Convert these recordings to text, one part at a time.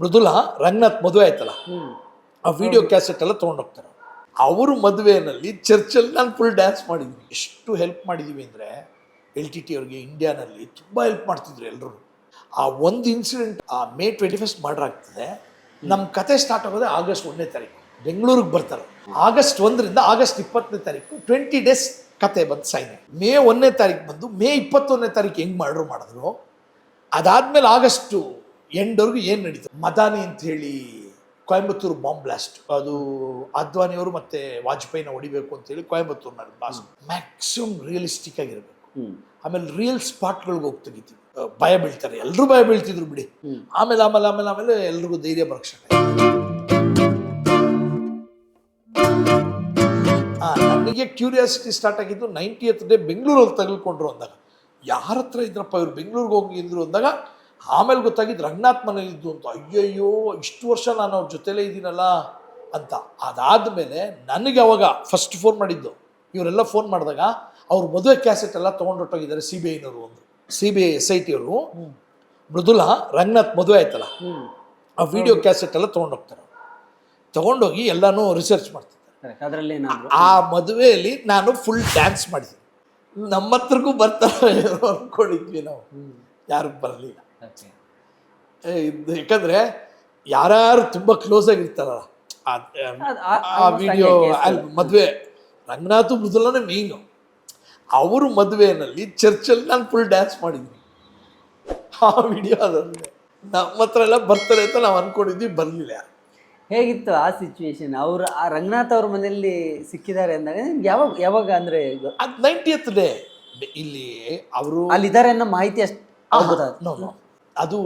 ಮೃದುಲಾ ರಂಗನಾಥ್ ಮದುವೆ ಆಯ್ತಲ್ಲ? ಆ ವಿಡಿಯೋ ಕ್ಯಾಸೆಟ್ ಎಲ್ಲ ತೊಗೊಂಡೋಗ್ತಾರೆ ಅವರು ಮದುವೆನಲ್ಲಿ ಚರ್ಚಲ್ಲಿ ನಾನು ಫುಲ್ ಡ್ಯಾನ್ಸ್ ಮಾಡಿದ್ವಿ ಎಷ್ಟು ಹೆಲ್ಪ್ ಮಾಡಿದ್ದೀವಿ ಅಂದರೆ ಎಲ್ ಟಿ ಟಿ ಅವ್ರಿಗೆ ಇಂಡಿಯಾನಲ್ಲಿ ತುಂಬ ಹೆಲ್ಪ್ ಮಾಡ್ತಿದ್ರು ಎಲ್ಲರೂ ಆ ಒಂದು ಇನ್ಸಿಡೆಂಟ್ ಆ ಮೇ ಟ್ವೆಂಟಿ ಫಸ್ಟ್ ಮರ್ಡರ್ ಆಗ್ತದೆ ನಮ್ಮ ಕತೆ ಸ್ಟಾರ್ಟ್ ಆಗೋದೇ ಆಗಸ್ಟ್ ಒಂದನೇ ತಾರೀಕು. ಬೆಂಗಳೂರಿಗೆ ಬರ್ತಾರೆ. ಆಗಸ್ಟ್ ಒಂದರಿಂದ ಆಗಸ್ಟ್ ಇಪ್ಪತ್ತನೇ ತಾರೀಕು ಟ್ವೆಂಟಿ ಡೇಸ್ ಕತೆ ಬಂದು ಸೈನ್ ಮೇ ಒಂದನೇ ತಾರೀಕು ಬಂದು ಮೇ ಇಪ್ಪತ್ತೊಂದನೇ ತಾರೀಕು ಹೆಂಗೆ ಮರ್ಡರ್ ಮಾಡಿದ್ರು? ಅದಾದ್ಮೇಲೆ ಆಗಸ್ಟು ಎಂಡ್ವರೆಗೂ ಏನು ನಡೀತು ಮದಾನಿ ಅಂತ ಹೇಳಿ ಕೊಯಂಬತ್ತೂರು ಬಾಂಬ್ ಬ್ಲಾಸ್ಟ್ ಅದು ಅದ್ವಾನಿಯವರು ಮತ್ತೆ ವಾಜಪೇಯಿನ ಹೊಡಿಬೇಕು ಅಂತೇಳಿ ಕೊಯಂಬತ್ತೂರಿನಲ್ಲಿ ಬ್ಲಾಸ್ಟ್ ಮ್ಯಾಕ್ಸಿಮಮ್ ರಿಯಲಿಸ್ಟಿಕ್ ಆಗಿರಬೇಕು. ಆಮೇಲೆ ರಿಯಲ್ ಸ್ಪಾಟ್ಗಳಿಗೆ ಹೋಗಿ ತೆಗಿತೀವಿ. ಭಯ ಬೀಳ್ತಾರೆ. ಎಲ್ಲರೂ ಭಯ ಬೀಳ್ತಿದ್ರು ಬಿಡಿ. ಆಮೇಲೆ ಆಮೇಲೆ ಆಮೇಲೆ ಆಮೇಲೆ ಎಲ್ರಿಗೂ ಧೈರ್ಯ ಬರಕ್ಷ ನನಗೆ ಕ್ಯೂರಿಯಾಸಿಟಿ ಸ್ಟಾರ್ಟ್ ಆಗಿದ್ದು ನೈಂಟಿಯತ್ ಡೇ ಬೆಂಗಳೂರಲ್ಲಿ ತಗಲ್ಕೊಂಡ್ರು ಅಂದಾಗ. ಯಾರ ಹತ್ರ ಇದ್ರಪ್ಪ ಇವ್ರು ಬೆಂಗಳೂರಿಗೆ ಹೋಗಿದ್ರು ಅಂದಾಗ ಆಮೇಲೆ ಗೊತ್ತಾಗಿದ್ದು ರಂಗನಾಥ್ ಮನೇಲಿದ್ದು ಅಂತ ಅಯ್ಯಯ್ಯೋ ಇಷ್ಟು ವರ್ಷ ನಾನು ಅವ್ರ ಜೊತೆಲೇ ಇದ್ದೀನಲ್ಲ ಅಂತ. ಅದಾದ ಮೇಲೆ ನನಗೆ ಅವಾಗ ಫಸ್ಟ್ ಫೋನ್ ಮಾಡಿದ್ದು. ಇವರೆಲ್ಲ ಫೋನ್ ಮಾಡಿದಾಗ ಅವ್ರ ಮದುವೆ ಕ್ಯಾಸೆಟ್ ಎಲ್ಲ ತೊಗೊಂಡೊಟ್ಟೋಗಿದ್ದಾರೆ ಸಿ ಬಿ ಐನವರು ಒಂದು C B I S I T ಅವರು. ಮೃದುಲಾ ರಂಗನಾಥ್ ಮದುವೆ ಆಯ್ತಲ್ಲ? ಆ ವಿಡಿಯೋ ಕ್ಯಾಸೆಟ್ ಎಲ್ಲ ತೊಗೊಂಡೋಗ್ತಾರೆ ತೊಗೊಂಡೋಗಿ ಎಲ್ಲನೂ ರಿಸರ್ಚ್ ಮಾಡ್ತಿದ್ದಾರೆ. ಕರೆಕ್ಟ್ ಅದರಲ್ಲಿ ಆ ಮದುವೆಯಲ್ಲಿ ನಾನು ಫುಲ್ ಡ್ಯಾನ್ಸ್ ಮಾಡಿದ್ದೀನಿ. ನಮ್ಮ ಹತ್ರಗೂ ಬರ್ತಾರೆ ಅಂದ್ಕೊಂಡಿದ್ವಿ ನಾವು. ಯಾರಿಗೂ ಯಾರು ಬರಲಿಲ್ಲ. ಯಾಕಂದ್ರೆ ಯಾರ್ಯಾರು ತುಂಬ ಕ್ಲೋಸ್ ಆಗಿರ್ತಾರಲ್ಲ ಆ- ವಿಡಿಯೋ ಮದುವೆ ರಂಗನಾಥ್ ಮೃದುಲನೇ ಮೇಯ್ನು ಅವರು ಮದುವೆನಲ್ಲಿ ಚರ್ಚಲ್ಲಿ ನಾನು ಫುಲ್ ಡ್ಯಾನ್ಸ್ ಮಾಡಿದ್ವಿ ಆ ವಿಡಿಯೋ ಅದಂದ್ರೆ ನಮ್ಮ ಹತ್ರ ಎಲ್ಲ ಬರ್ತಾರೆ ಅಂತ ನಾವು ಅನ್ಕೊಂಡಿದ್ವಿ ಬರಲಿಲ್ಲ ಹೇಗಿತ್ತು ಆ ಸಿಚುವೇಶನ್ ಅವ್ರು ಆ ರಂಗನಾಥ್ ಅವ್ರ ಮನೆಯಲ್ಲಿ ಸಿಕ್ಕಿದ್ದಾರೆ ಅಂದಾಗ ನಿಮ್ಗೆ ಯಾವಾಗ ಯಾವಾಗ ಅಂದ್ರೆ ಅದು ನೈಂಟಿಯತ್ ಡೇ ಇಲ್ಲಿ ಅವರು ಅಲ್ಲಿದ್ದಾರೆ ಅನ್ನೋ ಮಾಹಿತಿ ಅಷ್ಟು ಅದು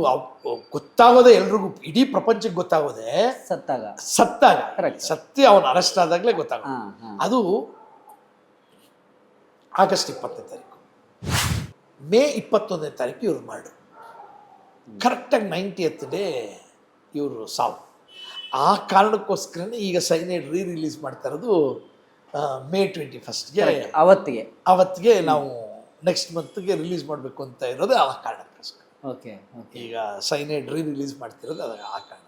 ಗೊತ್ತಾಗೋದೆ ಎಲ್ರಿಗೂ ಇಡೀ ಪ್ರಪಂಚಕ್ಕೆ ಗೊತ್ತಾಗೋದೇ ಸತ್ತಾಗ. ಸತ್ತಾಗ. ಸತ್ಯ ಅವನು ಅರೆಸ್ಟ್ ಆದಾಗಲೇ ಹಾ ಅದು ಆಗಸ್ಟ್ ಇಪ್ಪತ್ತನೇ ತಾರೀಕು. ಮೇ ಇಪ್ಪತ್ತೊಂದನೇ ತಾರೀಕು ಇವ್ರು ಮಾಡು ಕರೆಕ್ಟಾಗಿ ನೈಂಟಿಯತ್ ಡೇ ಇವರು ಸಾವು. ಆ ಕಾರಣಕ್ಕೋಸ್ಕರನೇ ಈಗ ಸೈನೈಡ್ ರೀ ರಿಲೀಸ್ ಮಾಡ್ತಾ ಇರೋದು ಮೇ ಟ್ವೆಂಟಿ ಫಸ್ಟ್ಗೆ ಅವತ್ತಿಗೆ. ಅವತ್ತಿಗೆ ನಾವು ನೆಕ್ಸ್ಟ್ ಮಂತ್ಗೆ ರಿಲೀಸ್ ಮಾಡಬೇಕು ಅಂತ ಇರೋದು ಆ ಕಾರಣಕ್ಕೋಸ್ಕರ. ಓಕೆ ಓಕೆ ಈಗ ಸೈನೈಡ್ ರೀ ರಿಲೀಸ್ ಮಾಡ್ತಿರೋದು ಅದು ಆ ಕಾರಣ.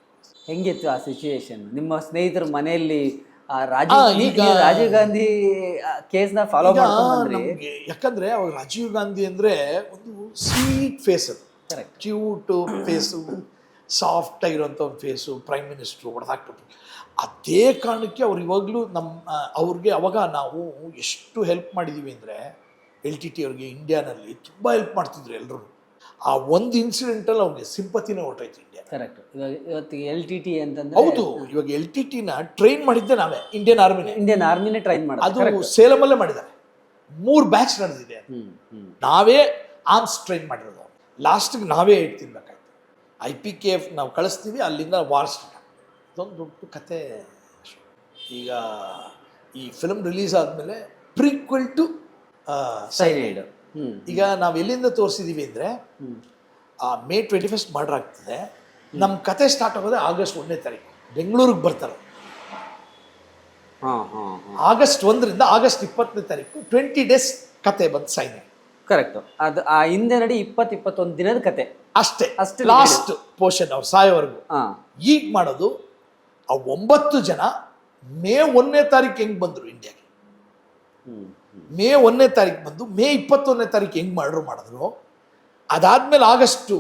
ಹೆಂಗಿತ್ತು ಆ ಸಿಚುಯೇಷನ್ ನಿಮ್ಮ ಸ್ನೇಹಿತರ ಮನೆಯಲ್ಲಿ ಆ ರಾಜೀವ್ ಈಗ- ರಾಜೀವ್ ಗಾಂಧಿ ಕೇಸ್ನ ಫಾಲೋ ನಮ್ಗೆ ಯಾಕಂದ್ರೆ ಅವಾಗ ರಾಜೀವ್ ಗಾಂಧಿ ಅಂದ್ರೆ ಒಂದು ಸ್ವೀಟ್ ಫೇಸ್ ಅದು. ಕರೆಕ್ಟ್ ಕ್ಯೂಟು ಫೇಸು ಸಾಫ್ಟ್ ಆಗಿರೋಂಥ ಒಂದು ಫೇಸು ಪ್ರೈಮ್ ಮಿನಿಸ್ಟ್ರು ಹೊಡೆದಾಕ್ಬಿಟ್ಟು ಅದೇ ಕಾರಣಕ್ಕೆ ಅವ್ರು ಇವಾಗಲೂ ನಮ್ಮ ಅವ್ರಿಗೆ ಅವಾಗ ನಾವು ಎಷ್ಟು ಹೆಲ್ಪ್ ಮಾಡಿದ್ದೀವಿ ಅಂದರೆ ಎಲ್ ಟಿ ಟಿ ಅವ್ರಿಗೆ ಇಂಡಿಯಾನಲ್ಲಿ ತುಂಬ ಹೆಲ್ಪ್ ಮಾಡ್ತಿದ್ರು ಎಲ್ಲರೂ ಆ ಒಂದು ಇನ್ಸಿಡೆಂಟಲ್ಲಿ ಅವನಿಗೆ ಸಿಂಪತಿನೇ ಹೊರಟೋಯ್ತು ಇಂಡಿಯಾ ಕರೆಕ್ಟ್ ಇವಾಗ ಇವತ್ತಿಗೆ ಎಲ್ ಟಿ ಟಿ ಅಂತಂದ್ರೆ ಹೌದು ಇವಾಗ ಎಲ್ ಟಿ ಟಿನ ಟ್ರೈನ್ ಮಾಡಿದ್ದೆ ನಾವೇ ಇಂಡಿಯನ್ ಆರ್ಮಿನೇ ಇಂಡಿಯನ್ ಆರ್ಮಿನೇ ಟ್ರೈನ್ ಮಾಡಿ ಅದು ಸೇಲಮಲ್ಲೇ ಮಾಡಿದ್ದಾರೆ. ಮೂರು ಬ್ಯಾಚ್ ನಡೆದಿದೆ. ನಾವೇ ಆರ್ಮ್ಸ್ ಟ್ರೈನ್ ಮಾಡಿರೋದು. ಲಾಸ್ಟಿಗೆ ನಾವೇ ಏಟ್ ತಿನ್ಬೇಕಾಯ್ತು. ಐ ಪಿ ಕೆ ಎಫ್ ನಾವು ಕಳಿಸ್ತೀವಿ ಅಲ್ಲಿಂದ ವಾರ್ಸ್ ಸ್ಟಾರ್ಟ್ ದೊಡ್ಡ ಕತೆ ಈಗ ಈ ಫಿಲಮ್ ರಿಲೀಸ್ ಆದಮೇಲೆ ಪ್ರೀಕ್ವಲ್ ಟು ಸೈನೈಡ್ ಈಗ ನಾವು ಎಲ್ಲಿಂದ ತೋರಿಸಿದ್ದೀವಿ ಅಂದರೆ ಮೇ ಟ್ವೆಂಟಿ ಫಸ್ಟ್ ಮರ್ಡರ್ ಆಗ್ತದೆ ನಮ್ಮ ಕತೆ ಸ್ಟಾರ್ಟ್ ಆಗೋದೇ ಆಗಸ್ಟ್ ಒಂದನೇ ತಾರೀಕು. ಬೆಂಗಳೂರಿಗೆ ಬರ್ತಾರೆ. ಹಾ ಹಾ ಹಾ. ಆಗಸ್ಟ್ ಒಂದರಿಂದ ಆಗಸ್ಟ್ ಇಪ್ಪತ್ತನೇ ತಾರೀಕು ಟ್ವೆಂಟಿ ಡೇಸ್ ಕತೆ ಬಂದು ಸೈನ್ ಕರೆಕ್ಟ್ ಅದು ಆ ಹಿಂದೆ ನಡಿ ಇಪ್ಪತ್ತು ಇಪ್ಪತ್ತೊಂದು ದಿನದ ಕತೆ. ಅಷ್ಟೇ. ಅಷ್ಟೇ ಲಾಸ್ಟ್ ಪೋರ್ಷನ್ ಅವ್ರು ಸಾಯೋವರೆಗೂ. ಹಾ. ಈಗ ಮಾಡೋದು ಆ ಒಂಬತ್ತು ಜನ ಮೇ ಒಂದನೇ ತಾರೀಕು ಹೆಂಗೆ ಬಂದರು ಇಂಡಿಯಾಗೆ ಮೇ ಒಂದನೇ ತಾರೀಕು ಬಂದು ಮೇ ಇಪ್ಪತ್ತೊಂದನೇ ತಾರೀಕು ಹೆಂಗೆ ಮಾಡ್ರು ಮಾಡಿದ್ರು? ಅದಾದ್ಮೇಲೆ ಆಗಸ್ಟು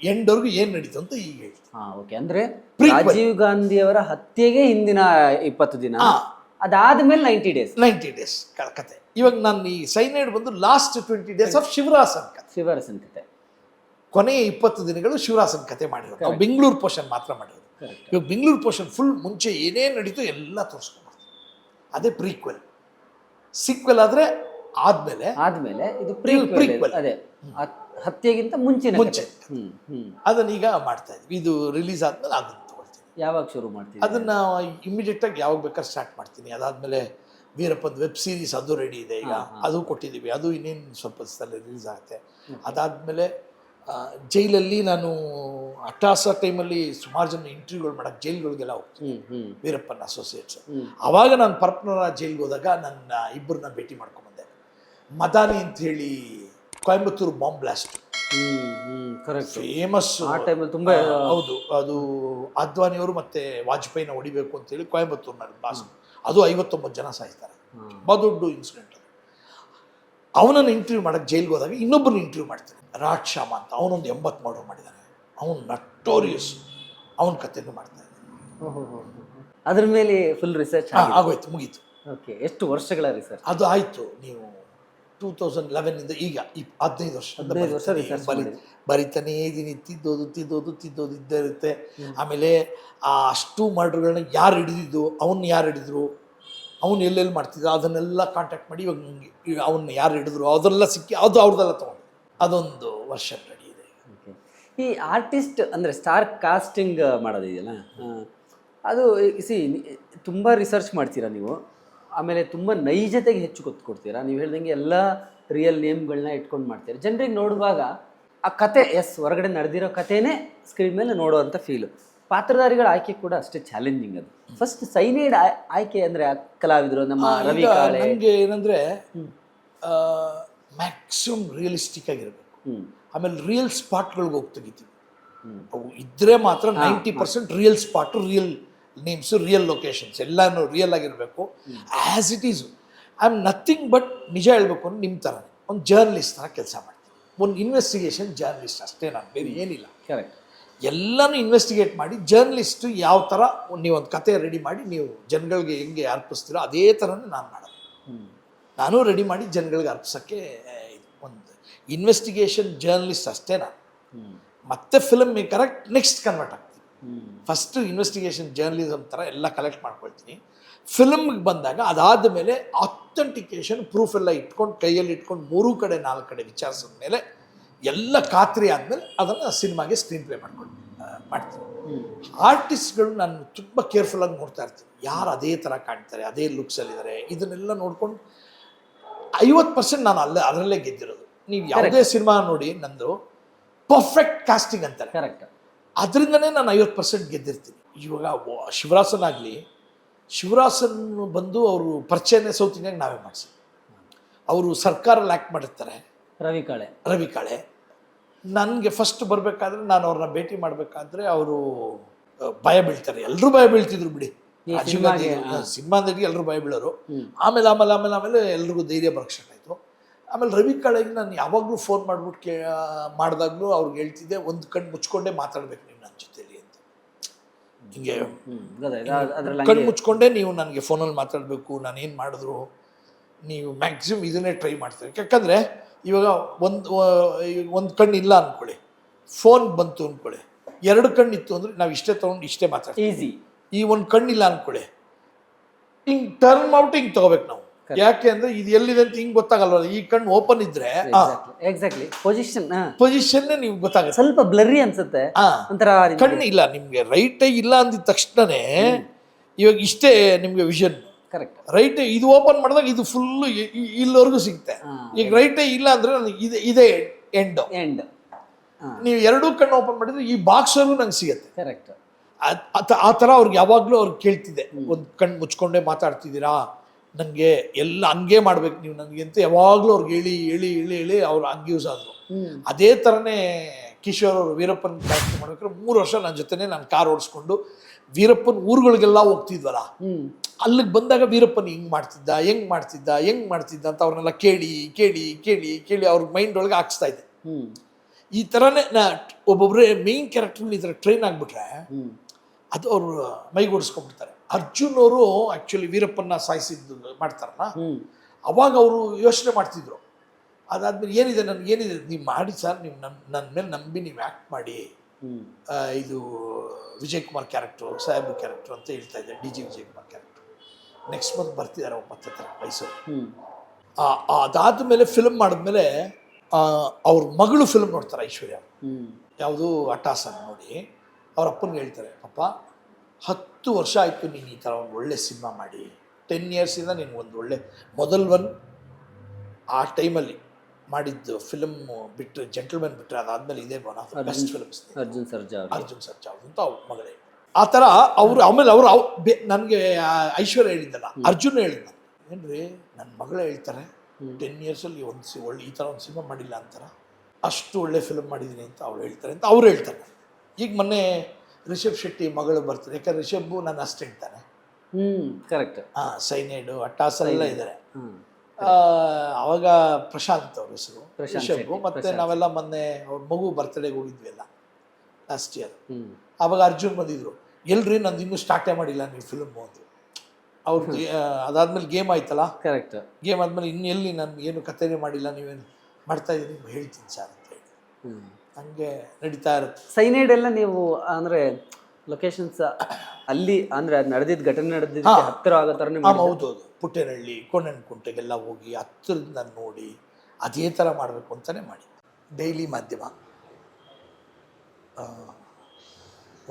ಎಂಡವರೆಗೂ ಏನು ನಡೀತು ಅಂತ ಈಗ ಹೇಳ್ತೀನಿ. ಹಾ ಓಕೆ ಅಂದ್ರೆ. ರಾಜೀವ್ ಗಾಂಧಿ ಅವರ ಹತ್ಯೆಗೆ ಹಿಂದಿನ ಇಪ್ಪತ್ತು ದಿನ ಹಾ. ಅದಾದ್ಮೇಲೆ ನೈಂಟಿ ಡೇಸ್ ನೈಂಟಿ ಡೇಸ್ ಕತೆ. ಇವಾಗ ನಾನು ಈ ಸೈನೈಡ್ ಬಂದು last twenty days of Sivarasan ಕತೆ. ಶಿವರಾಸನ್ ಕತೆ. ಕೊನೆಯ ಇಪ್ಪತ್ತು ದಿನಗಳು ಶಿವರಾಸನ್ ಕತೆ ಮಾಡಿರೋದು. ನಾವು ಬೆಂಗಳೂರು ಪೋಷನ್ ಮಾತ್ರ ಮಾಡಿರೋದು. Correct. ಇವಾಗ ಬೆಂಗಳೂರು ಪೋಷನ್ ಫುಲ್ ಮುಂಚೆ ಏನೇ ನಡೀತೋ ಎಲ್ಲ ತೋರಿಸ್ಕೊಂಡ್ಬಿಡ್ತೀವಿ ಅದೇ ಪ್ರೀಕ್ವೆಲ್ ಸೀಕ್ವೆಲ್ ಆದರೆ ಆದಮೇಲೆ ಆದ್ಮೇಲೆ ಇದು. ಪ್ರೀಕ್ವೆಲ್ ಅದೇ ಹತ್- ಹತ್ಯೆಗಿಂತ ಮುಂಚಿನ ಮುಂಚೆ. ಅದನ್ನ ಅದನ್ನೀಗ ಮಾಡ್ತಾ ಇದ್ವಿ. ಇದು ರಿಲೀಸ್ ಆದ್ಮೇಲೆ ಅದನ್ನ ತಗೊಳ್ತೀನಿ ಯಾವಾಗ ಶುರು ಮಾಡ್ತೀವಿ ಅದನ್ನ ಇಮಿಡಿಯೇಟ್ ಆಗಿ ಯಾವಾಗ ಬೇಕಾದ್ರೆ ಸ್ಟಾರ್ಟ್ ಮಾಡ್ತೀನಿ. ಅದಾದ್ಮೇಲೆ ವೀರಪ್ಪದ ವೆಬ್ ಸೀರೀಸ್ ಅದು ರೆಡಿ ಇದೆ ಈಗ. ಅದು ಕೊಟ್ಟಿದ್ದೀವಿ ಅದು ಇನ್ನೇನು ಸ್ವಲ್ಪ ದಿವಸದಲ್ಲಿ ರಿಲೀಸ್ ಆಗುತ್ತೆ. ಅದಾದಮೇಲೆ ಜೈಲಲ್ಲಿ ನಾನು ಅಟ್ಟಾಸ ಟೈಮಲ್ಲಿ ಸುಮಾರು ಜನ ಇಂಟರ್ವ್ಯೂಗಳು ಮಾಡೋಕೆ ಜೈಲ್ಗಳಿಗೆಲ್ಲ ಹೋಗ್ತೀನಿ ವೀರಪ್ಪನ ಅಸೋಸಿಯೇಟ್ಸ್ ಅವಾಗ ಆವಾಗ ನಾನು ಪರಪ್ನರ ಜೈಲ್ಗೆ ಹೋದಾಗ ನನ್ನ ಇಬ್ಬರನ್ನ ಭೇಟಿ ಮಾಡ್ಕೊಂಬಂದೆ ಮದಾನಿ ಅಂತ ಹೇಳಿ ಕೊಯಂಬತ್ತೂರು ಬಾಂಬ್ ಬ್ಲಾಸ್ಟ್ ಫೇಮಸ್ ತುಂಬಾ ಹೌದು. ಅದು ಅದ್ವಾನಿಯವರು ಮತ್ತೆ ವಾಜಪೇಯಿನ ಹೊಡಿಬೇಕು ಅಂತೇಳಿ ಕೊಯಂಬತ್ತೂರಿನಲ್ಲಿ ಬಾಸ್. ಅದು ಐವತ್ತೊಂಬತ್ತು ಜನ ಸಾಯ್ತಾರೆ. ತುಂಬ ದೊಡ್ಡ ಇನ್ಸಿಡೆಂಟ್ ಅವನನ್ನು ಇಂಟರ್ವ್ಯೂ ಮಾಡೋಕ್ಕೆ ಜೈಲ್ಗೆ ಹೋದಾಗ ಇನ್ನೊಬ್ಬರನ್ನ ಇಂಟರ್ವ್ಯೂ ಮಾಡ್ತಾರೆ ರಾಜ್ ಶಾಮ ಅಂತ ಅವನೊಂದು ಎಂಬತ್ತು ಮರ್ಡರ್ ಮಾಡಿದ್ದಾನೆ ಅವನು ನಟೋರಿಯಸ್ ಅವನ ಕಥೆನೂ ಮಾಡ್ತಾ ಇದ್ದಾನೆ. ಅದ್ರ ಮೇಲೆ ಫುಲ್ ರಿಸರ್ಚ್ ಆಗೋಯ್ತು ಮುಗೀತು. ಓಕೆ ಎಷ್ಟು ವರ್ಷಗಳ ರಿಸರ್ಚ್ ಅದು ಆಯಿತು ನೀವು ಟೂ ತೌಸಂಡ್ ಲೆವೆನ್ನಿಂದ ಈಗ ಹದಿನೈದು ವರ್ಷ. ಬರಿತಾನೇ. ಇದೀನಿ ತಿದ್ದೋದು ತಿದ್ದೋದು ತಿದ್ದೋದು ಇದ್ದೇ ಇರುತ್ತೆ. ಆಮೇಲೆ ಆ ಅಷ್ಟು ಮರ್ಡ್ರ್ಗಳನ್ನ ಯಾರು ಹಿಡಿದಿದ್ದು ಅವನ್ನ ಯಾರು ಹಿಡಿದ್ರು? ಅವನು ಎಲ್ಲೆಲ್ಲಿ ಮಾಡ್ತಿದ್ದ ಅದನ್ನೆಲ್ಲ ಕಾಂಟ್ಯಾಕ್ಟ್ ಮಾಡಿ ಇವಾಗ ಅವನ್ನ ಯಾರು ಹಿಡಿದ್ರು, ಅದೆಲ್ಲ ಸಿಕ್ಕಿ ಅದು ಅವ್ರದ್ದೆಲ್ಲ ತೊಗೊಂಡು. ಅದೊಂದು ವರ್ಷ ನಡೆಯಿದೆ ಈ ಆರ್ಟಿಸ್ಟ್ ಅಂದರೆ ಸ್ಟಾರ್ ಕಾಸ್ಟಿಂಗ್ ಮಾಡೋದಿದೆಯಲ್ಲ? ಅದು ಸಿ ತುಂಬ ರಿಸರ್ಚ್ ಮಾಡ್ತೀರಾ ನೀವು? ಆಮೇಲೆ ತುಂಬ ನೈಜತೆಗೆ ಹೆಚ್ಚು ಗೊತ್ತು ಕೊಡ್ತೀರಾ? ನೀವು ಹೇಳ್ದಂಗೆ ಎಲ್ಲ ರಿಯಲ್ ನೇಮ್ಗಳನ್ನ ಇಟ್ಕೊಂಡು ಮಾಡ್ತೀರಾ? ಜನರಿಗೆ ನೋಡುವಾಗ ಆ ಕತೆ ಎಸ್ ಹೊರಗಡೆ ನಡೆದಿರೋ ಕಥೆನೇ ಸ್ಕ್ರೀನ್ ಮೇಲೆ ನೋಡೋವಂಥ ಫೀಲು ಪಾತ್ರಧಾರಿಗಳ ಆಯ್ಕೆ ಕೂಡ ಅಷ್ಟೇ ಚಾಲೆಂಜಿಂಗ್ ಅದು. ಫಸ್ಟ್ ಸೈನೈಡ್ ಆಯ್ಕೆ ಅಂದರೆ ಕಲಾವಿದರು ನಮ್ಮ ರವಿ ಕಾಳೆ. ನನಗೆ ಏನಂದರೆ ಮ್ಯಾಕ್ಸಿಮಮ್ ರಿಯಲಿಸ್ಟಿಕ್ ಆಗಿರಬೇಕು. ಆಮೇಲೆ ರಿಯಲ್ ಸ್ಪಾಟ್ಗಳಿಗೆ ಹೋಗಿ ತೆಗಿತೀವಿ. ಅವು ಇದ್ರೆ ಮಾತ್ರ ninety percent real spot real names real locations ಎಲ್ಲಾನು ರಿಯಲ್ ಆಗಿರಬೇಕು. As it is I am nothing but ನಿಜ ಹೇಳ್ಬೇಕು ಅಂದ್ರೆ ನಿಮ್ಮ ಥರ ಒಂದು ಜರ್ನಲಿಸ್ಟ್ ಥರ ಕೆಲಸ ಮಾಡ್ತೀನಿ. ಒಂದು ಇನ್ವೆಸ್ಟಿಗೇಷನ್ ಜರ್ನಲಿಸ್ಟ್ ಅಷ್ಟೇ ನಾನು ಬೇರೆ ಏನಿಲ್ಲ. ಕರೆಕ್ಟ್ ಎಲ್ಲನೂ ಇನ್ವೆಸ್ಟಿಗೇಟ್ ಮಾಡಿ ಜರ್ನಲಿಸ್ಟು ಯಾವ ಥರ ನೀವೊಂದು ಕತೆ ರೆಡಿ ಮಾಡಿ ನೀವು ಜನಗಳಿಗೆ ಹೆಂಗೆ ಅರ್ಪಿಸ್ತೀರೋ ಅದೇ ಥರನೇ ನಾನು ಮಾಡೋದು ನಾನು ರೆಡಿ ಮಾಡಿ ಜನಗಳಿಗೆ ಅರ್ಪಿಸೋಕ್ಕೆ ಒಂದು ಇನ್ವೆಸ್ಟಿಗೇಷನ್ ಜರ್ನಲಿಸ್ಟ್ ಅಷ್ಟೇ ನಾನು. ಮತ್ತೆ ಫಿಲಮ್ ಮೇಕರಾಗಿ ನೆಕ್ಸ್ಟ್ ಕನ್ವರ್ಟ್ ಆಗ್ತೀನಿ. ಫಸ್ಟು ಇನ್ವೆಸ್ಟಿಗೇಷನ್ ಜರ್ನಲಿಸಮ್ ಥರ ಎಲ್ಲ ಕಲೆಕ್ಟ್ ಮಾಡ್ಕೊಳ್ತೀನಿ. ಫಿಲಮ್ಗೆ ಬಂದಾಗ ಅದಾದ ಮೇಲೆ ಅಥೆಂಟಿಕೇಷನ್ ಪ್ರೂಫ್ ಎಲ್ಲ ಇಟ್ಕೊಂಡು ಕೈಯಲ್ಲಿ ಇಟ್ಕೊಂಡು ಮೂರು ಕಡೆ ನಾಲ್ಕು ಕಡೆ ವಿಚಾರಿಸಿದ ಮೇಲೆ ಎಲ್ಲ ಖಾತ್ರಿ ಆದಮೇಲೆ ಅದನ್ನು ಸಿನಿಮಾಗೆ ಸ್ಕ್ರೀನ್ ಪ್ಲೇ ಮಾಡ್ಕೊಂಡು ಮಾಡ್ತೀನಿ. ಆರ್ಟಿಸ್ಟ್ಗಳು ನಾನು ತುಂಬ ಕೇರ್ಫುಲ್ಲಾಗಿ ನೋಡ್ತಾ ಇರ್ತೀನಿ. ಯಾರು ಅದೇ ಥರ ಕಾಣ್ತಾರೆ ಅದೇ ಲುಕ್ಸಲ್ಲಿದ್ದಾರೆ ಇದನ್ನೆಲ್ಲ ನೋಡ್ಕೊಂಡು ಐವತ್ತು ಪರ್ಸೆಂಟ್ ನಾನು ಅಲ್ಲೇ ಅದರಲ್ಲೇ ಗೆದ್ದಿರೋದು. ನೀವು ಯಾವುದೇ ಸಿನಿಮಾ ನೋಡಿ ನಂದು ಪರ್ಫೆಕ್ಟ್ ಕಾಸ್ಟಿಂಗ್ ಅಂತಾರೆ. ಕರೆಕ್ಟ್ ಅದರಿಂದನೇ ನಾನು ಐವತ್ತು ಪರ್ಸೆಂಟ್ ಗೆದ್ದಿರ್ತೀನಿ. ಇವಾಗ ಶಿವರಾಸನ್ ಆಗಲಿ ಶಿವರಾಸನ್ ಬಂದು ಅವರು ಪರಿಚಯನೇ ಸೌತ್ ಇಂಡಿಯಾಗೆ ನಾವೇ ಮಾಡಿಸಿ ಅವರು ಸರ್ಕಾರ ಲ್ಯಾಕ್ ಮಾಡಿರ್ತಾರೆ. ರವಿ ಕಾಳೆ. ರವಿ ಕಾಳೆ. ನನಗೆ ಫಸ್ಟ್ ಬರಬೇಕಾದ್ರೆ ನಾನು ಅವ್ರನ್ನ ಭೇಟಿ ಮಾಡಬೇಕಾದ್ರೆ ಅವರು ಭಯ ಬೀಳ್ತಾರೆ. ಎಲ್ಲರೂ ಭಯ ಬೀಳ್ತಿದ್ರು ಬಿಡಿ. ರಾಜೀವ್ ಸಿನಿಮಾದಲ್ಲಿ ಎಲ್ಲರೂ ಭಯ ಬೀಳೋರು. ಆಮೇಲೆ ಆಮೇಲೆ ಆಮೇಲೆ ಆಮೇಲೆ ಎಲ್ರಿಗೂ ಧೈರ್ಯ ಬರಕ್ಷಕ ಆಯಿತು. ಆಮೇಲೆ ರವಿ ಕಾಳೆಗೆ ನಾನು ಯಾವಾಗಲೂ ಫೋನ್ ಮಾಡ್ಬಿಟ್ಟು ಕೇ ಮಾಡಿದಾಗಲೂ ಅವ್ರಿಗೆ ಹೇಳ್ತಿದ್ದೆ ಒಂದು ಕಣ್ಣು ಮುಚ್ಕೊಂಡೇ ಮಾತಾಡ್ಬೇಕು ನೀವು ನನ್ನ ಜೊತೆಲಿ ಅಂತ. ಹಿಂಗೆ ಕಣ್ಣು ಮುಚ್ಕೊಂಡೇ ನೀವು ನನಗೆ ಫೋನಲ್ಲಿ ಮಾತಾಡಬೇಕು ನಾನು ಏನು ಮಾಡಿದ್ರು ನೀವು ಮ್ಯಾಕ್ಸಿಮಮ್ ಇದನ್ನೇ ಟ್ರೈ ಮಾಡ್ತೀರಿ. ಯಾಕಂದರೆ ಇವಾಗ ಒಂದು ಒಂದು ಕಣ್ಣು ಇಲ್ಲ ಅಂದ್ಕೊಳ್ಳಿ ಫೋನ್ ಬಂತು ಅಂದ್ಕೊಳ್ಳಿ ಎರಡು ಕಣ್ಣು ಇತ್ತು ಅಂದರೆ ನಾವು ಇಷ್ಟೇ ತೊಗೊಂಡು ಇಷ್ಟೇ ಮಾತಾಡ್ತೀವಿ. ಈಸಿ ಈ ಒಂದು ಕಣ್ಣಿಲ್ಲ ಅಂದ್ಕೊಳ್ಳಿ ಹಿಂಗೆ ಟರ್ನ್ ಮಾಡ್ಬಿಟ್ಟು ಹಿಂಗೆ ತೊಗೋಬೇಕು ನಾವು. ಯಾಕೆ ಅಂದ್ರೆ ಇದು ಎಲ್ಲಿದೆ ಅಂತ ಹಿಂಗೆ ಗೊತ್ತಾಗಲ್ಲ ಈ ಕಣ್ಣು ಓಪನ್ ಇದ್ರೆ ಎಕ್ಸಾಕ್ಟ್ಲಿ ಪೊಸಿಷನ್ ಪೊಸಿಷನ್ನೇ ನೀವು ಗೊತ್ತಾಗುತ್ತೆ. ಸ್ವಲ್ಪ ಬ್ಲರಿ ಅನ್ಸುತ್ತೆ. ಒಂಥರ ನಿಮ್ಗೆ- ಕಣ್ಣು ಇಲ್ಲ ನಿಮಗೆ ರೈಟ್ ಇಲ್ಲ ಅಂದಿದ ತಕ್ಷಣನೇ ಇವಾಗ ಇಷ್ಟೇ ನಿಮಗೆ ವಿಷನ್ ಕರೆಕ್ಟ್ ರೈಟ್ ಇದು ಓಪನ್ ಮಾಡಿದಾಗ ಇದು ಫುಲ್ಲು ಇಲ್ಲಿವರೆಗೂ ಸಿಗುತ್ತೆ. ಈಗ ರೈಟೇ ಇಲ್ಲ ಅಂದ್ರೆ ನನಗೆ ಇದೆ ಇದೇ ಎಂಡ್ ಎಂಡ್ ನೀವು ಎರಡೂ ಕಣ್ಣು ಓಪನ್ ಮಾಡಿದ್ರೆ ಈ ಬಾಕ್ಸ್ವರೆಗೂ ನಂಗೆ ಸಿಗುತ್ತೆ. ಕರೆಕ್ಟ್ ಆ ಥರ ಅವ್ರಿಗೆ ಯಾವಾಗಲೂ ಅವ್ರಿಗೆ ಕೇಳ್ತಿದೆ ಒಂದು ಕಣ್ಣು ಮುಚ್ಕೊಂಡೇ ಮಾತಾಡ್ತಿದ್ದೀರಾ? ನನಗೆ ಎಲ್ಲ ಹಂಗೆ ಮಾಡ್ಬೇಕು ನೀವು ನನಗೆ ಅಂತ ಯಾವಾಗಲೂ ಅವ್ರಿಗೆ ಹೇಳಿ ಹೇಳಿ ಹೇಳಿ ಹೇಳಿ ಅವ್ರು ಹಂಗೆ ಯೂಸ್ ಆದರು. ಅದೇ ಥರನೇ ಕಿಶೋರ್ ಅವರು ವೀರಪ್ಪನ ಕ್ಯಾರೆಕ್ಟರ್ ಮಾಡ್ಬೇಕಾದ್ರೆ ಮೂರು ವರ್ಷ ನನ್ನ ಜೊತೆನೇ ನಾನು ಕಾರ್ ಓಡಿಸ್ಕೊಂಡು ವೀರಪ್ಪನ ಊರುಗಳಿಗೆಲ್ಲ ಹೋಗ್ತಿದ್ವಲ್ಲ? ಅಲ್ಲಿಗೆ ಬಂದಾಗ ವೀರಪ್ಪನ್ ಹಿಂಗೆ ಮಾಡ್ತಿದ್ದ ಹೆಂಗ್ ಮಾಡ್ತಿದ್ದ ಹೆಂಗ್ ಮಾಡ್ತಿದ್ದ ಅಂತ ಅವ್ರನ್ನೆಲ್ಲ ಕೇಳಿ ಕೇಳಿ ಕೇಳಿ ಕೇಳಿ ಅವ್ರ ಮೈಂಡ್ ಒಳಗೆ ಹಾಕ್ಸ್ತಾ ಇದ್ದೆ. ಈ ಥರನೇ ನಾ ಒಬ್ಬೊಬ್ಬರೇ ಮೇನ್ ಕ್ಯಾರೆಕ್ಟರ್ ಈ ಥರ ಟ್ರೈನ್ ಆಗಿಬಿಟ್ರೆ ಅದು ಅವರು ಮೈಗೂಡಿಸ್ಕೊಂಡ್ಬಿಡ್ತಾರೆ. ಅರ್ಜುನ್ ಅವರು ಆ್ಯಕ್ಚುಲಿ ವೀರಪ್ಪನ ಸಾಯಿಸಿದ್ದು ಮಾಡ್ತಾರಲ್ಲ? ಅವಾಗ ಅವರು ಯೋಚನೆ ಮಾಡ್ತಿದ್ರು. ಅದಾದ್ಮೇಲೆ ಏನಿದೆ ನನ್ಗೆ ಏನಿದೆ? ನೀವು ಮಾಡಿ ಸರ್ ನೀವು ನನ್ನ ನನ್ನ ಮೇಲೆ ನಂಬಿ ನೀವು ಆ್ಯಕ್ಟ್ ಮಾಡಿ. ಇದು ವಿಜಯ್ ಕುಮಾರ್ ಕ್ಯಾರೆಕ್ಟ್ರು ಸಾಹೇಬ್ ಕ್ಯಾರೆಕ್ಟ್ರು ಅಂತ ಹೇಳ್ತಾ ಇದ್ದಾರೆ D G Vijay Kumar character next month ಬರ್ತಿದ್ದಾರೆ ಒಂಬತ್ತು ಹತ್ತಿರ ಮೈಸೂರು. ಅದಾದ ಮೇಲೆ ಫಿಲ್ಮ್ ಮಾಡಿದ್ಮೇಲೆ ಅವ್ರ ಮಗಳು ಫಿಲ್ಮ್ ನೋಡ್ತಾರೆ ಐಶ್ವರ್ಯ. ಯಾವುದು ಅಟ್ಟಾಸನ್ ನೋಡಿ ಅವ್ರ ಅಪ್ಪನಿಗೆ ಹೇಳ್ತಾರೆ ಪಾಪ ಹತ್ತು ವರ್ಷ ಆಯಿತು ನೀನು ಈ ಥರ ಒಂದು ಒಳ್ಳೆ ಸಿನಿಮಾ ಮಾಡಿ. ಟೆನ್ ಇಯರ್ಸಿಂದ ನೀನು ಒಂದು ಒಳ್ಳೆ ಮೊದಲ್ ಒನ್ ಆ ಟೈಮಲ್ಲಿ ಮಾಡಿದ್ದು ಫಿಲಮ್ ಬಿಟ್ಟು ಜೆಂಟಲ್ಮೆನ್ ಬಿಟ್ಟರೆ ಅದಾದಮೇಲೆ ಇದೇ one of best films Arjun Sarja Arjun Sarja ಅಂತ ಅವ್ರ ಮಗಳೇ. ಆ ಥರ ಅವರು ಆಮೇಲೆ ಅವರು ನನಗೆ ಐಶ್ವರ್ಯ ಹೇಳಿದ್ದಲ್ಲ ಅರ್ಜುನ್ ಹೇಳಿದ್ದ. ಏನ್ರಿ ನನ್ನ ಮಗಳು ಹೇಳ್ತಾರೆ ಟೆನ್ ಇಯರ್ಸಲ್ಲಿ ಒಂದು ಸಿ ಒಳ್ಳೆ ಈ ಥರ ಒಂದು ಸಿನಿಮಾ ಮಾಡಿಲ್ಲ ಅಂತಾರ ಅಷ್ಟು ಒಳ್ಳೆ ಫಿಲ್ಮ್ ಮಾಡಿದ್ದೀನಿ ಅಂತ ಅವ್ರು ಹೇಳ್ತಾರೆ ಅಂತ ಅವ್ರು ಹೇಳ್ತಾರೆ. ಈಗ ಮೊನ್ನೆ ರಿಷಬ್ ಶೆಟ್ಟಿ ಮಗಳು ಬರ್ತಾರೆ ಯಾಕಂದ್ರೆ ರಿಷಬ್ಬು ನನ್ನ ಅಷ್ಟು ಹೇಳ್ತಾನೆ ಹ್ಞೂ ಕರೆಕ್ಟ್ ಹಾಂ ಸೈನೈಡು ಅಟ್ಟಾಸ ಎಲ್ಲ ಇದ್ದಾರೆ ಹ್ಞೂ ಅವಾಗ ಪ್ರಶಾಂತ್ ಅವ್ರ ಹೆಸರು. ಪ್ರಶಾಂತ್ ರಿಷಬ್ ಮತ್ತೆ. ನಾವೆಲ್ಲ ಮೊನ್ನೆ ಅವ್ರ ಮಗು ಬರ್ತಡೇಗೆ ಹೋಗಿದ್ವಿ ಎಲ್ಲ ಲಾಸ್ಟ್ ಇಯರ್ ಅವಾಗ ಅರ್ಜುನ್ ಬಂದಿದ್ರು ಎಲ್ರಿ ನಂದು ಇನ್ನೂ ಸ್ಟಾರ್ಟೇ ಮಾಡಿಲ್ಲ ನೀವು ಫಿಲ್ಮ್ ಅಂದರು ಅವ್ರದ್ದು ಅದಾದ್ಮೇಲೆ ಗೇಮ್ ಆಯ್ತಲ್ಲ? ಕರೆಕ್ಟ್ ಗೇಮ್ ಆದ್ಮೇಲೆ ಇನ್ನು ಎಲ್ಲಿ ನಾನು ಏನು ಕಥೆನೇ ಮಾಡಿಲ್ಲ ನೀವೇನು ಮಾಡ್ತಾ ಇದ್ದೀನಿ ಹೇಳ್ತೀನಿ ಸರ್ ಅಂತ ಹೇಳಿ. ಹಂಗೆ ನಡೀತಾ ಇರುತ್ತೆ. ಸೈನೈಡ್ ಎಲ್ಲ ನೀವು ಅಂದ್ರೆ ಲೊಕೇಶನ್ಸ್ ಅಲ್ಲಿ ಅಂದ್ರೆ ಅದು ನಡೆದಿದ್ದ ಘಟನೆ ನಡೆದಿದ್ದ. ಹತ್ತಿರ ಆಗೋ ಥರ ಹೌದು ಹೌದು. ಪುಟ್ಟೇನಹಳ್ಳಿ, ಕೋಣನಕುಂಟೆಗೆಲ್ಲ ಹೋಗಿ ಹತ್ತಿರದಿಂದ ನೋಡಿ ಅದೇ ಥರ ಮಾಡಬೇಕು ಅಂತಲೇ ಮಾಡಿ ಡೈಲಿ ಮಾಧ್ಯಮ.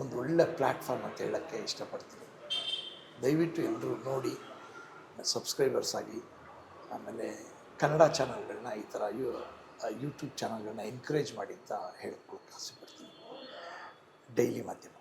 ಒಂದು ಒಳ್ಳೆ ಪ್ಲ್ಯಾಟ್ಫಾರ್ಮ್ ಅಂತ ಹೇಳೋಕ್ಕೆ ಇಷ್ಟಪಡ್ತೀನಿ. ದಯವಿಟ್ಟು ಎಲ್ಲರೂ ನೋಡಿ, ಸಬ್ಸ್ಕ್ರೈಬರ್ಸ್ ಆಗಿ, ಆಮೇಲೆ ಕನ್ನಡ ಚಾನಲ್ಗಳನ್ನ ಈ ಥರ ಯೂಟ್ಯೂಬ್ ಚಾನಲ್ಗಳನ್ನ ಎನ್ಕರೇಜ್ ಮಾಡಿ ಅಂತ ಹೇಳ್ಕೊಳಕ್ಕೆ ಆಸೆ ಪಡ್ತೀನಿ ಡೈಲಿ ಮಾಧ್ಯಮ.